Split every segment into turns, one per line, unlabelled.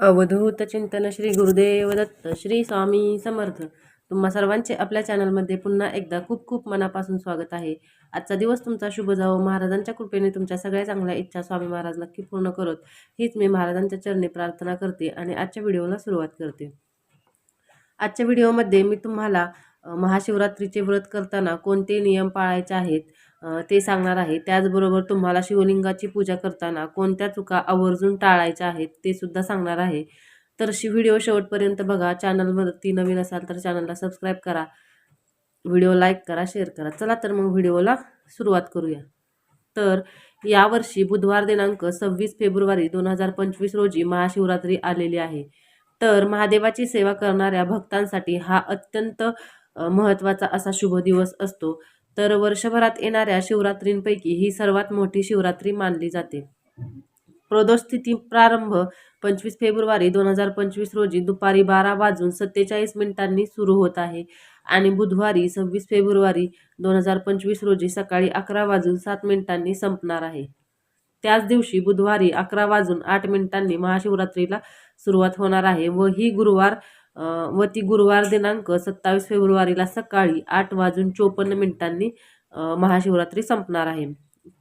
अवधूत चिंतन श्री गुरुदेव दत्त श्री स्वामी समर्थ. तुम्हा सर्वांचे आपल्या चॅनलमध्ये पुन्हा एकदा खूप खूप मनापासून स्वागत आहे. आजचा दिवस तुमचा शुभ जावो. महाराजांच्या कृपेने तुमच्या सगळ्या चांगल्या इच्छा स्वामी महाराज नक्की पूर्ण करत. हीच मी महाराजांच्या चरणी प्रार्थना करते आणि आजच्या व्हिडिओला सुरुवात करते. आजच्या व्हिडिओमध्ये मी तुम्हाला महाशिवरात्रीचे व्रत करताना कोणते नियम पाळायचे आहेत? ते सांगणार आहे. त्याचबरोबर तुम्हाला शिवलिंगाची पूजा करताना कोणत्या चुका आवर्जून टाळायच्या आहेत ते सुद्धा सांगणार आहे. तर शि व्हिडिओ शेवटपर्यंत बघा. चॅनलवरती नवीन असाल तर चॅनलला सबस्क्राईब करा. व्हिडिओ लाईक करा शेअर करा. चला तर मग व्हिडिओला सुरुवात करूया. तर यावर्षी बुधवार दिनांक सव्वीस फेब्रुवारी दोन हजार पंचवीस रोजी महाशिवरात्री आलेली आहे. तर महादेवाची सेवा करणाऱ्या भक्तांसाठी हा अत्यंत महत्त्वाचा असा शुभ दिवस असतो. तर वर्षभरात येणाऱ्या शिवरात्रींपैकी ही सर्वात मोठी शिवरात्री मानली जाते. प्रदोषस्थिती प्रारंभ पंचवीस फेब्रुवारी दोन हजार पंचवीस रोजी दुपारी बारा वाजून सत्तेचाळीस मिनिटांनी सुरू होत आहे आणि बुधवारी सव्वीस फेब्रुवारी दोन हजार पंचवीस रोजी सकाळी अकरा वाजून सात मिनिटांनी संपणार आहे. त्याच दिवशी बुधवारी अकरा वाजून आठ मिनिटांनी महाशिवरात्रीला सुरुवात होणार आहे व ही गुरुवार व ती गुरुवार दिनांक सत्तावीस फेब्रुवारीला सकाळी आठ वाजून चोपन्न मिनिटांनी महाशिवरात्री संपणार आहे.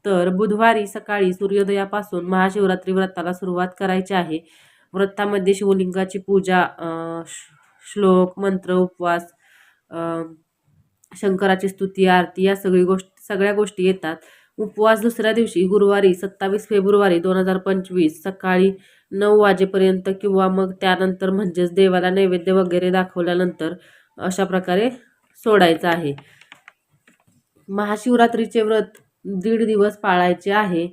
तर बुधवारी सकाळी सूर्योदयापासून महाशिवरात्री व्रताला सुरुवात करायची आहे. व्रतामध्ये शिवलिंगाची पूजा श्लोक मंत्र उपवास शंकराची स्तुती आरती या सगळी गोष्ट सगळ्या गोष्टी येतात. उपवास दुसऱ्या दिवशी गुरुवारी सत्तावीस फेब्रुवारी दोन हजार पंचवीस सकाळी नऊ वाजेपर्यंत किंवा मग त्यानंतर म्हणजेच देवाला नैवेद्य वगैरे दाखवल्यानंतर अशा प्रकारे सोडायचं आहे. महाशिवरात्रीचे व्रत दीड दिवस पाळायचे आहे.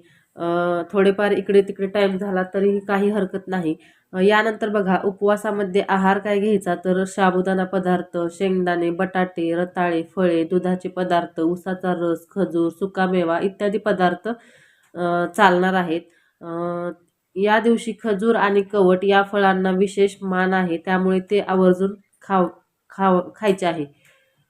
थोडेफार इकडे तिकडे टाईम झाला तरीही काही हरकत नाही. यानंतर बघा उपवासामध्ये आहार काय घ्यायचा? तर साबुदाणा पदार्थ शेंगदाणे बटाटे रताळे फळे दुधाचे पदार्थ उसाचा रस खजूर सुकामेवा इत्यादी पदार्थ चालणार आहेत. या दिवशी खजूर आणि कवट या फळांना विशेष मान आहे. त्यामुळे ते आवर्जून खाव खाव खायचे आहे.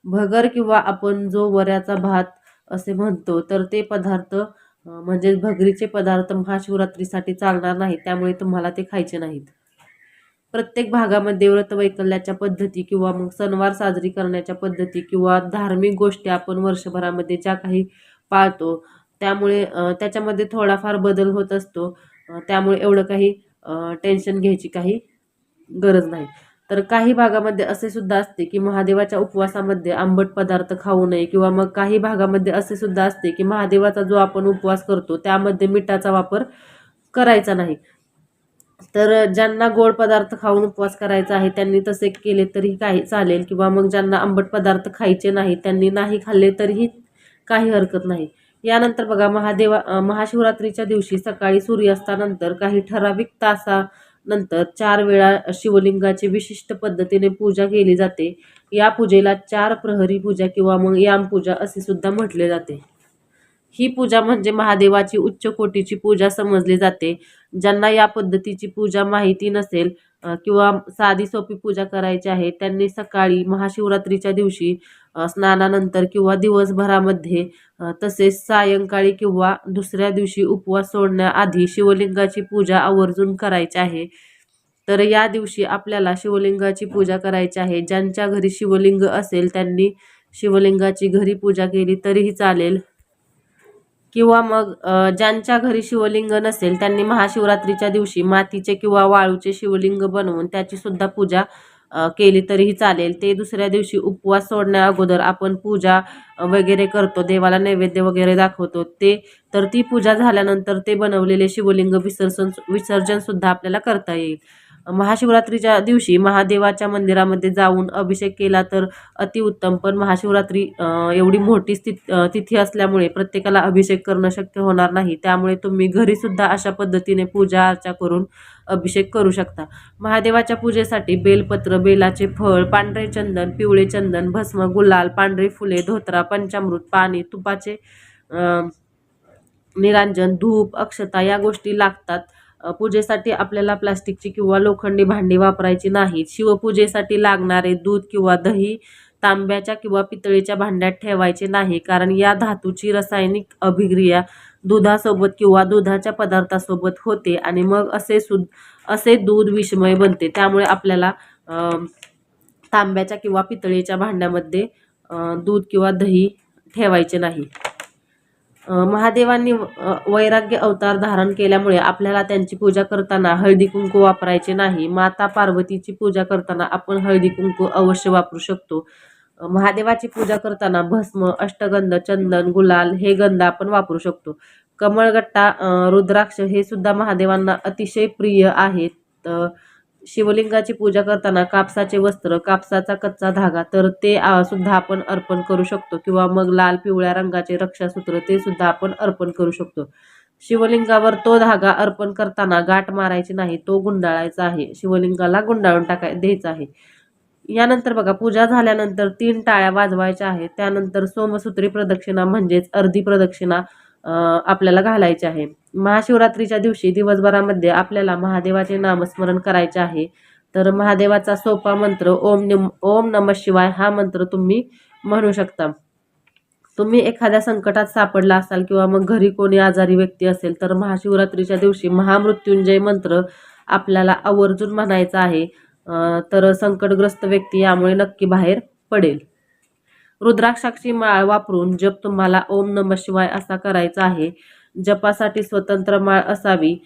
भगर किंवा आपण जो वऱ्याचा भात असे म्हणतो तर ते पदार्थ म्हणजे म्हणजेच भगरीचे पदार्थ महाशिवरात्रीसाठी चालणार नाही त्यामुळे तुम्हाला ते खायचे नाहीत. प्रत्येक भागामध्ये व्रतवैकल्याच्या पद्धती किंवा मग सणवार साजरी करण्याच्या पद्धती किंवा धार्मिक गोष्टी आपण वर्षभरामध्ये ज्या काही पाळतो त्यामुळे त्याच्यामध्ये थोडाफार बदल होत असतो. त्यामुळे एवढं काही टेन्शन घ्यायची काही गरज नाही. तर काही भागामध्ये असे सुद्धा असते की महादेवाच्या उपवासामध्ये आंबट पदार्थ खाऊ नये किंवा मग काही भागामध्ये असे सुद्धा असते की महादेवाचा जो आपण उपवास करतो त्यामध्ये मिठाचा वापर करायचा नाही. तर ज्यांना गोड पदार्थ खाऊन उपवास करायचा आहे त्यांनी तसे केले तरी काही चालेल किंवा मग ज्यांना आंबट पदार्थ खायचे नाही त्यांनी नाही खाल्ले तरीही काही हरकत नाही. यानंतर बघा महादेवा महाशिवरात्रीच्या दिवशी सकाळी सूर्यास्तानंतर काही ठराविक तासानंतर चार वेळा शिवलिंगाची विशिष्ट पद्धतीने पूजा केली जाते. या पूजेला चार प्रहरी पूजा किंवा मग याम पूजा असे सुद्धा म्हटले जाते. ही पूजा म्हणजे महादेवाची उच्च कोटीची पूजा समजली जाते. ज्यांना या पद्धतीची पूजा माहिती नसेल किंवा साधी सोपी पूजा करायची आहे त्यांनी सकाळी महाशिवरात्रीच्या दिवशी स्नानानंतर किंवा दिवसभरामध्ये तसेच सायंकाळी किंवा दुसऱ्या दिवशी उपवास सोडण्याआधी शिवलिंगाची पूजा आवर्जून करायची आहे. तर या दिवशी आपल्याला शिवलिंगाची पूजा करायची आहे. ज्यांच्या घरी शिवलिंग असेल त्यांनी शिवलिंगाची घरी पूजा केली तरीही चालेल. किंवा मग ज्यांच्या घरी शिवलिंग नसेल त्यांनी महाशिवरात्रीच्या दिवशी मातीचे किंवा वाळूचे शिवलिंग बनवून त्याची सुद्धा पूजा केली तरीही चालेल. ते दुसऱ्या दिवशी उपवास सोडण्या अगोदर आपण पूजा वगैरे करतो. देवाला नैवेद्य वगैरे दाखवतो. ते तर ती पूजा झाल्यानंतर ते बनवलेले शिवलिंग विसर्जन विसर्जन सुद्धा आपल्याला करता येईल. महाशिवरात्रीच्या दिवशी महादेवाच्या मंदिरामध्ये जाऊन अभिषेक केला तर अतिउत्तम. पण महाशिवरात्री एवढी मोठी स्थित तिथी असल्यामुळे प्रत्येकाला अभिषेक करणं शक्य होणार नाही. त्यामुळे तुम्ही घरीसुद्धा अशा पद्धतीने पूजा अर्चा करून अभिषेक करू शकता. महादेवाच्या पूजेसाठी बेलपत्र बेलाचे फळ पांढरे चंदन पिवळे चंदन भस्म गुलाल पांढरे फुले धोत्रा पंचामृत पाणी तुपाचे निरांजन धूप अक्षता या गोष्टी लागतात. पूजेसाठी आपल्याला प्लास्टिकची किंवा लोखंडी भांडी वापरायची नाहीत. शिवपूजेसाठी लागणारे दूध किंवा दही तांब्याच्या किंवा पितळेच्या भांड्यात ठेवायचे नाही कारण या धातूची रासायनिक अभिक्रिया दुधासोबत किंवा दुधाच्या पदार्थासोबत होते आणि मग असे सु असे दूध विषमय बनते. त्यामुळे आपल्याला तांब्याच्या किंवा पितळेच्या भांड्यामध्ये दूध किंवा दही ठेवायचे नाही. महादेवांनी वैराग्य अवतार धारण केल्यामुळे आपल्याला त्यांची पूजा करताना हळदी कुंकू वापरायचे नाही. माता पार्वतीची पूजा करताना आपण हळदी कुंकू अवश्य वापरू शकतो. महादेवाची पूजा करताना भस्म अष्टगंध चंदन गुलाल हे गंध आपण वापरू शकतो. कमळगट्टा रुद्राक्ष हे सुद्धा महादेवांना अतिशय प्रिय आहेत. शिवलिंगाची पूजा करताना कापसाचे वस्त्र कापसाचा कच्चा धागा तर ते सुद्धा आपण अर्पण करू शकतो. किंवा मग लाल पिवळ्या रंगाचे रक्षासूत्र ते सुद्धा आपण अर्पण करू शकतो. शिवलिंगावर तो धागा अर्पण करताना गाठ मारायची नाही तो गुंडाळायचा आहे. शिवलिंगाला गुंडाळून टाकाय द्यायचा आहे. यानंतर बघा पूजा झाल्यानंतर तीन टाळ्या वाजवायच्या आहेत. त्यानंतर सोमसूत्री प्रदक्षिणा म्हणजेच अर्धी प्रदक्षिणा आपल्याला घालायची आहे. महाशिवरात्रीच्या दिवशी दिवसभरामध्ये आपल्याला महादेवाचे नामस्मरण करायचे आहे. तर महादेवाचा सोपा मंत्र ओम निम ओम नम शिवाय हा मंत्र तुम्ही म्हणू शकता. तुम्ही एखाद्या संकटात सापडला असाल किंवा मग घरी कोणी आजारी व्यक्ती असेल तर महाशिवरात्रीच्या दिवशी महामृत्युंजय मंत्र आपल्याला आवर्जून म्हणायचा आहे. तर संकटग्रस्त व्यक्ती यामुळे नक्की बाहेर पडेल. रुद्राक्षाची माळ वापरून जप तुम्हाला ओम नम शिवाय असा करायचा आहे. जपासाठी स्वतंत्र माळ असावी.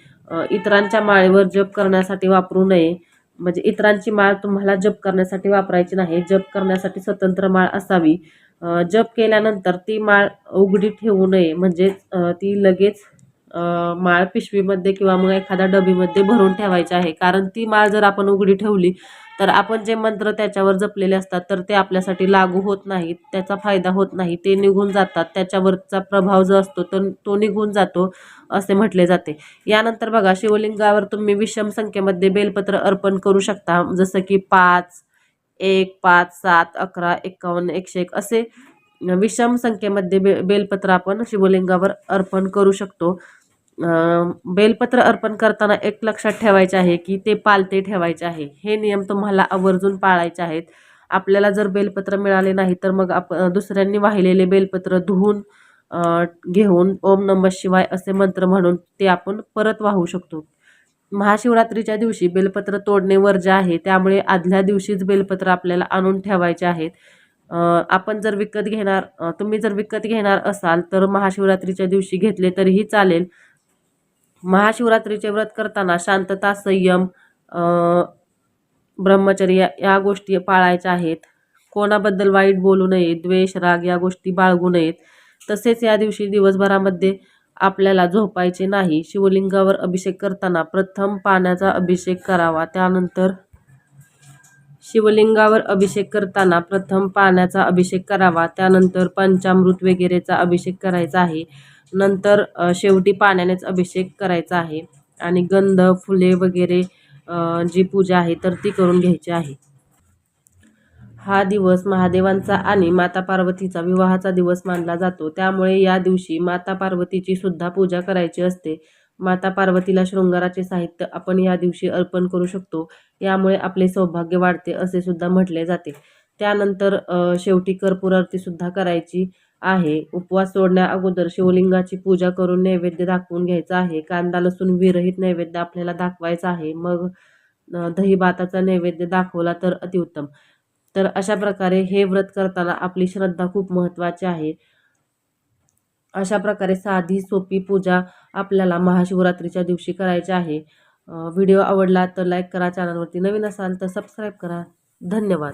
इतरांच्या माळेवर जप करण्यासाठी वापरू नये. म्हणजे इतरांची माळ तुम्हाला जप करण्यासाठी वापरायची नाही. जप करण्यासाठी स्वतंत्र माळ असावी. जप केल्यानंतर ती माळ उघडी ठेवू नये. म्हणजेच ती लगेच माळ पिशवीमध्ये किंवा मग एखाद्या डबीमध्ये भरून ठेवायची आहे. कारण ती माळ जर आपण उघडी ठेवली तर आपण जे मंत्र त्याच्यावर जपलेले असतात तर ते आपल्यासाठी लागू होत नाहीत त्याचा फायदा होत नाही. ते निघून जातात. त्याच्यावरचा प्रभाव जो असतो तर तो निघून जातो असे म्हटले जाते. यानंतर बघा शिवलिंगावर तुम्ही विषम संख्येमध्ये बेलपत्र अर्पण करू शकता. जसं की पाच एक पाच सात अकरा एकावन्न एकशे एक असे विषम संख्येमध्ये बे बेलपत्र आपण शिवलिंगावर अर्पण करू शकतो. बेलपत्र अर्पण करताना एक लक्षात ठेवायचे आहे की ते पालते ठेवायचे आहे. हे नियम तुम्हाला आवर्जून पाळायचे आहेत. आपल्याला जर बेलपत्र मिळाले नाही तर मग आप दुसऱ्यांनी वाहिलेले बेलपत्र धुवून घेऊन ओम नम शिवाय असे मंत्र म्हणून ते आपण परत वाहू शकतो. महाशिवरात्रीच्या दिवशी बेलपत्र तोडणे वर्ज आहे. त्यामुळे आदल्या दिवशीच बेलपत्र आपल्याला आणून ठेवायचे आहेत. आपण जर विकत घेणार तुम्ही जर विकत घेणार असाल तर महाशिवरात्रीच्या दिवशी घेतले तरीही चालेल. महाशिवरात्रीचे व्रत करताना शांतता संयम ब्रह्मचर्य या गोष्टी पाळायच्या आहेत. कोणाबद्दल वाईट बोलू नये द्वेष राग या गोष्टी बाळगू नयेत. तसेच या दिवशी दिवसभरामध्ये आपल्याला झोपायचे नाही. शिवलिंगावर अभिषेक करताना प्रथम पाण्याचा अभिषेक करावा. त्यानंतर शिवलिंगावर अभिषेक करताना प्रथम पाण्याचा अभिषेक करावा. त्यानंतर पंचामृत वगैरेचा अभिषेक करायचा आहे. नंतर शेवटी पाण्यानेच अभिषेक करायचा आहे. आणि गंध फुले वगैरे जी पूजा आहे तर ती करून घ्यायची आहे. हा दिवस महादेवांचा आणि माता पार्वतीचा विवाहाचा दिवस मानला जातो. त्यामुळे या दिवशी माता पार्वतीची सुद्धा पूजा करायची असते. माता पार्वतीला शृंगाराचे साहित्य आपण या दिवशी अर्पण करू शकतो. यामुळे आपले सौभाग्य वाढते असे सुद्धा म्हटले जाते. त्यानंतर शेवटी कर्पूर आरतीसुद्धा करायची. आहे. उपवास सोडण्या अगोदर शिवलिंगाची पूजा करून नैवेद्य दाखवून घ्यायचा आहे. कांदा लसूण विरहित नैवेद्य आपल्याला दाखवायचा आहे. मग दहीभाताचा दही भाताचा नैवेद्य दाखवला तर अतिउत्तम. तर अशा प्रकारे हे व्रत करताना आपली श्रद्धा खूप महत्त्वाची आहे. अशा प्रकारे साधी सोपी पूजा आपल्याला महाशिवरात्रीच्या दिवशी करायची आहे. व्हिडिओ आवडला तर लाईक करा चॅनलवरती नवीन असाल तर सबस्क्राईब करा. धन्यवाद.